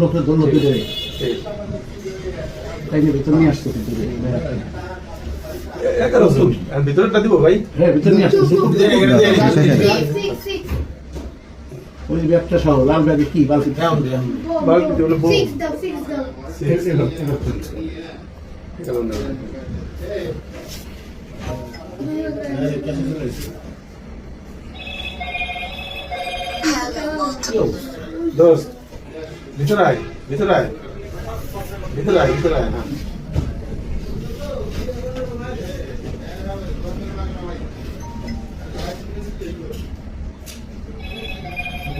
লোকটা হ্যাঁ ওই ব্যাগটা সহ লাল ব্যাগে কি বালতি বালতিতে হলো। দোস্ত ভিতরে আয় ভিতরে আয় ভিতরে আয় ভিতরে আয় হ্যাঁ।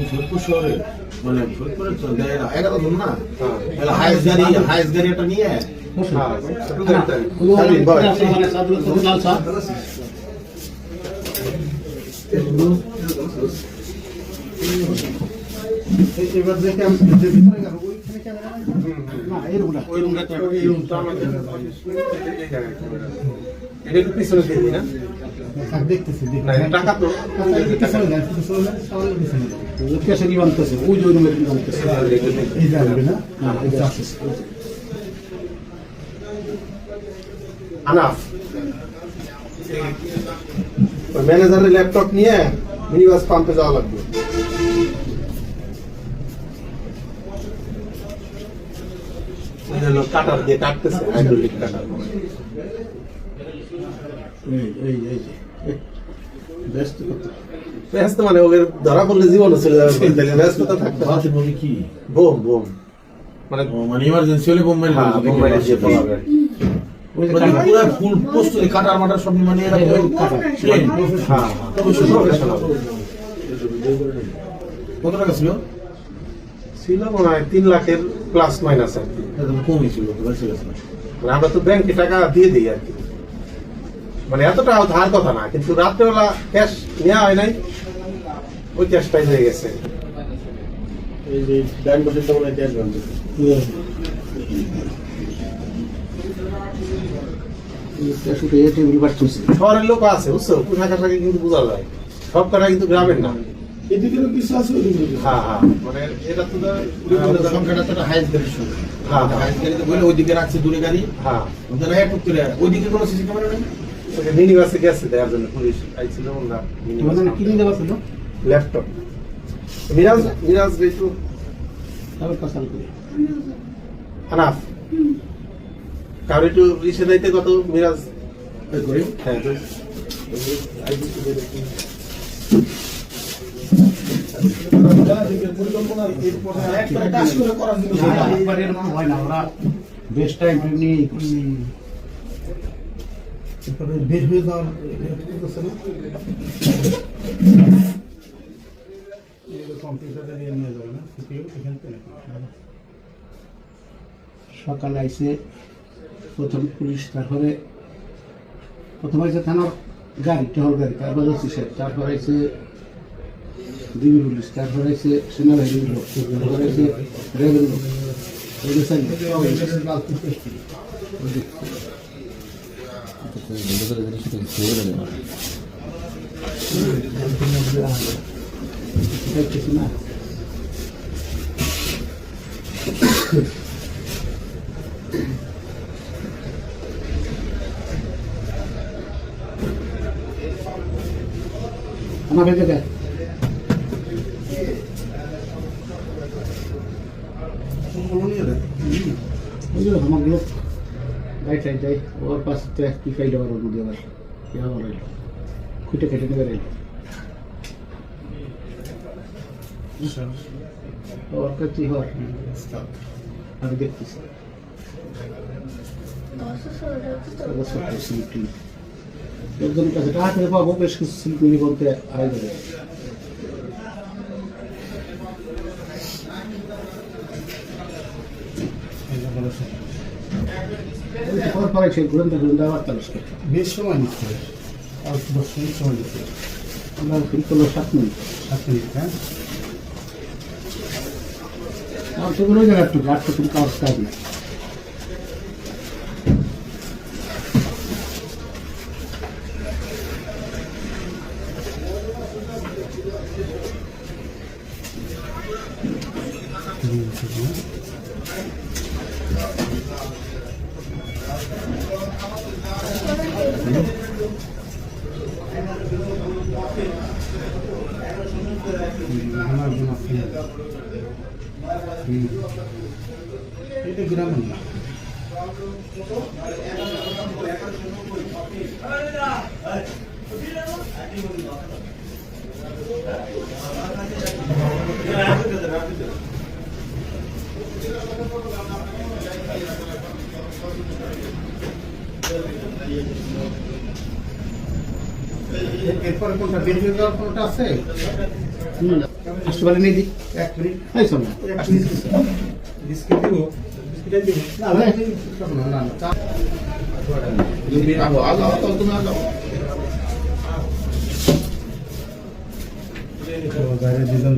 ফরিদপুর শহরে মানে ফরিদপুরে তো দেয় না এগারো জন না। হ্যাঁ। হাইস গাড়ি হাইস গাড়ি একটা নিয়ে। হ্যাঁ। এবার দেখে আমি ভিতরে গেল ওইখানে ক্যামেরা না এরকম না ওই রুমটা তো এই রুমটা আমাদের এই জায়গায় এটা একটু পিছনে দেখি না? দেখতেছি না টাকা তো। কেসে কি বানতেছে? ওই যে রুমে কি বানতেছে? এই যে আসবে না? এই আনাফ। ম্যানেজারের ল্যাপটপ নিয়ে মিনি বাস পাম্পে যাওয়া লাগবে। কাটার দিয়ে কাটতেছে হাইড্রোলিক কাটার। ব্যস্ত মানে ওদের ধরা পড়লে জীবন চলে যাবে ব্যস্ততা থাকতে হয়। হাতে কি? Bomb bomb. মানে মানে ইমার্জেন্সি হলে বোম্বাই হ্যাঁ বোম্বাইয়ে দিয়ে পড়াবে মানে পুরো ফুল প্রস্তুতি কাটার মাটার সব মানে এরা হ্যাঁ প্রফেশনাল কত টাকা ছিল? ছিল মনে হয় তিন লাখের প্লাস মাইনাস আর কি। কমই ছিল। মানে আমরা তো ব্যাংকে টাকা দিয়ে দিই আর কি। মানে এতটা ধার কথা না কিন্তু রাত্রেবেলা ক্যাশ নেওয়া হয় নাই ওই ক্যাশটাই হয়ে গেছে। এই যে ক্যাশ শহরের লোক আছে বুঝছ? পোশাক আশাকে কিন্তু বোঝা যায়। সব কটা কিন্তু গ্রামের না। এদিকেও কিছু আছে হ্যাঁ হ্যাঁ। মানে এটা তো সংখ্যাটা হ্যাঁ, হ্যাঁ। বলে ওইদিকে রাখছে দূরে গাড়ি। হ্যাঁ। ওদের এক করে ওইদিকে কোনো সিসি ক্যামেরা নেই? মিনি বাসে গেছে দেওয়ার জন্য পুলিশ আইছিল না তোমাদের কিনে দেওয়া ছিল? ল্যাপটপ মিরাজ মিরাজ তাহলে কারও। একটু রিসে দিতে কত মিরাজ? হ্যাঁ তো। বেশ টাইম নিয়ে বের হয়ে যাওয়ার কম্পিউটারে নিয়ে নিয়ে যাবে না সিপিইউ এখান থেকে সকালে আইসে প্রথম পুলিশ তারপরে প্রথম আইসে থানার গাড়ি টহল গাড়ি তারপরে ওসি সাহেব তারপর আইসে ডিবি পুলিশ তারপর আইসে সেনাবাহিনীর লোক তারপর আইসে রেবের লোক ওই যে সাইড, সবাই আইসে। ওই যে, দেখতেছি না আমার ভেতরে আমার লোক রাইট রাইট যাই ওর পাশ থেকে কি খাইলে ওর মধ্যে আবার আবার রইল খুঁটে কেটে নেবে রইল ওর কাছে হওয়ার আমি দেখতেছি। একজন কাছে টাকা পাবো বেশ কিছু স্লিপগুলি বলতে আড়াই যাবে বেশ সময় নিচ্ছে। আর দশ মিনিট সময় নিচ্ছে। আমরা ফিল করল সাত মিনিট। সাত মিনিট হ্যাঁ? সেগুলো একটু গাছটা কিন্তু কাজ কাজ না Thank you. এটা গ্রামের না এরপরে কোনটা বেরিয়ে যাওয়ার কোনটা আছে? আসতে পারেন এই দিক এক মিনিট। এই শোনো। বিস্কিট দিব? বিস্কিট দিব? না না না না চা- আলো আলো আলো তুমি আলো। বাইরে দিলাম।